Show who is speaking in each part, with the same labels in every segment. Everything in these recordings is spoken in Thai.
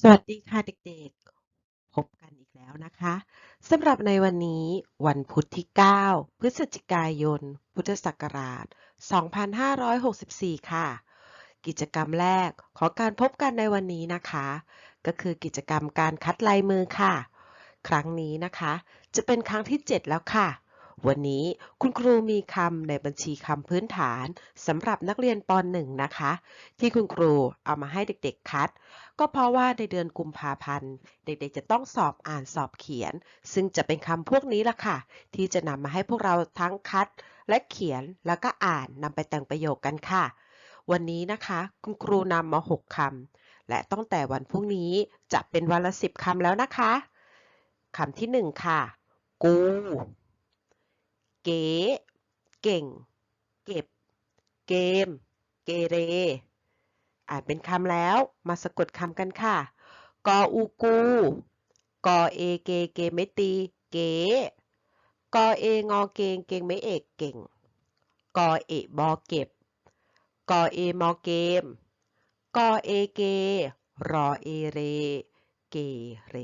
Speaker 1: สวัสดีค่ะเด็กๆ พบกันอีกแล้วนะคะสำหรับในวันนี้วันพุธที่ 9 พฤศจิกายน พุทธศักราช 2564 ค่ะ กิจกรรมแรกของการพบกันในวันนี้นะคะ ก็คือกิจกรรมการคัดลายมือค่ะ ครั้งนี้นะคะ จะเป็นครั้งที่ 7 แล้วค่ะ วันนี้คุณครูมีคำในบัญชีคำพื้นฐานสำหรับนักเรียนป .1 นะคะ ที่คุณครูเอามาให้เด็กๆคัด ก็เพราะว่าในเดือนกุมภาพันธ์ เด็กๆจะต้องสอบอ่านสอบเขียน ซึ่งจะเป็นคำพวกนี้ละค่ะ ที่จะนำมาให้พวกเราทั้งคัด และเขียนแล้วก็อ่านนำไปแต่งประโยคกันค่ะ วันนี้นะคะคุณครูนำมา 6คำและตั้งแต่วันพรุ่งนี้จะเป็นวันละ 10คำแล้วนะคะคำที่ 1 ค่ะ กู เก๋ เก่ง เก็บ เกม เกเร อ่านเป็นคำแล้ว มาสะกดคำกันค่ะ กออูกู กอเอเกเกไม่ตี เก๋ กอเองอเกงเกงไม่เอกเก่ง กอเอบอเก็บ กอเอมอเกม กอเอเก รอเอเร เกเร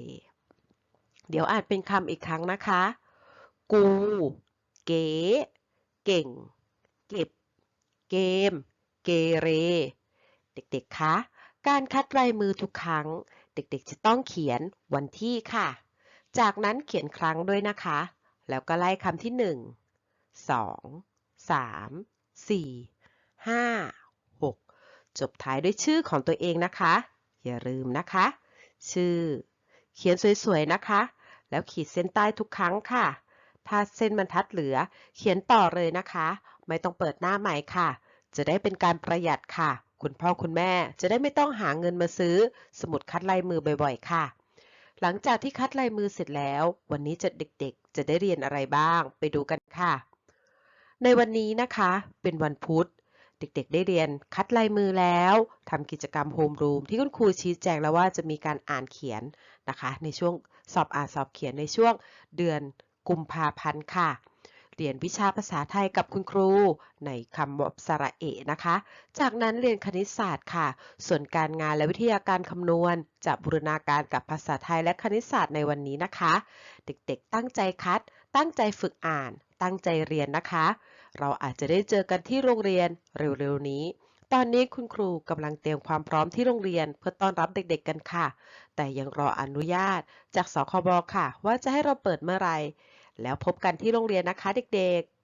Speaker 1: เดี๋ยวอ่านเป็นคำอีกครั้งนะคะ กู เก๋ เก่ง เก็บ เกม เกเร เด็กๆ คะ การคัดลายมือทุกครั้ง เด็กๆ จะต้องเขียนวันที่ค่ะ จากนั้นเขียนครั้งด้วยนะคะ แล้วก็ไล่คำที่ 1 2 3 4 5 6 จบท้ายด้วยชื่อของตัวเองนะคะ อย่าลืมนะคะ ชื่อ เขียนสวยๆนะคะ แล้วขีดเส้นใต้ทุกครั้งค่ะ ถ้าเส้นบรรทัดเหลือ เขียนต่อเลยนะคะ ไม่ต้องเปิดหน้าใหม่ค่ะ จะได้เป็นการประหยัดค่ะ คุณพ่อคุณแม่จะได้ไม่ต้องหาเงินมาซื้อ สมุดคัดลายมือบ่อย ๆ ค่ะ หลังจากที่คัดลายมือเสร็จแล้ว วันนี้จะเด็กๆ จะได้เรียนอะไรบ้าง ไปดูกันค่ะ ในวันนี้นะคะ เป็นวันพุธเด็กๆ ได้เรียนคัดลายมือแล้วทำกิจกรรมโฮมรูมที่คุณครูชี้แจงแล้วว่าจะมีการอ่านเขียนนะคะ ในช่วงสอบอ่านสอบเขียนในช่วงเดือน กุมภาพันธ์ค่ะ เรียนวิชาภาษาไทยกับคุณครู ในคำบบสระเอะนะคะ จากนั้นเรียนคณิตศาสตร์ค่ะ ส่วนการงานและวิทยาการคำนวณ จะบูรณาการกับภาษาไทยและคณิตศาสตร์ในวันนี้นะคะ เด็กๆ ตั้งใจคัด ตั้งใจฝึกอ่าน ตั้งใจเรียนนะคะ เราอาจจะได้เจอกันที่โรงเรียนเร็วๆนี้ ตอนนี้คุณครูกำลังเตรียมความพร้อมที่โรงเรียนเพื่อต้อนรับเด็กๆกันค่ะ แต่ยังรออนุญาตจากสคบค่ะ ว่าจะให้เราเปิดเมื่อไหร่แล้วพบกันที่โรงเรียนนะคะเด็กๆ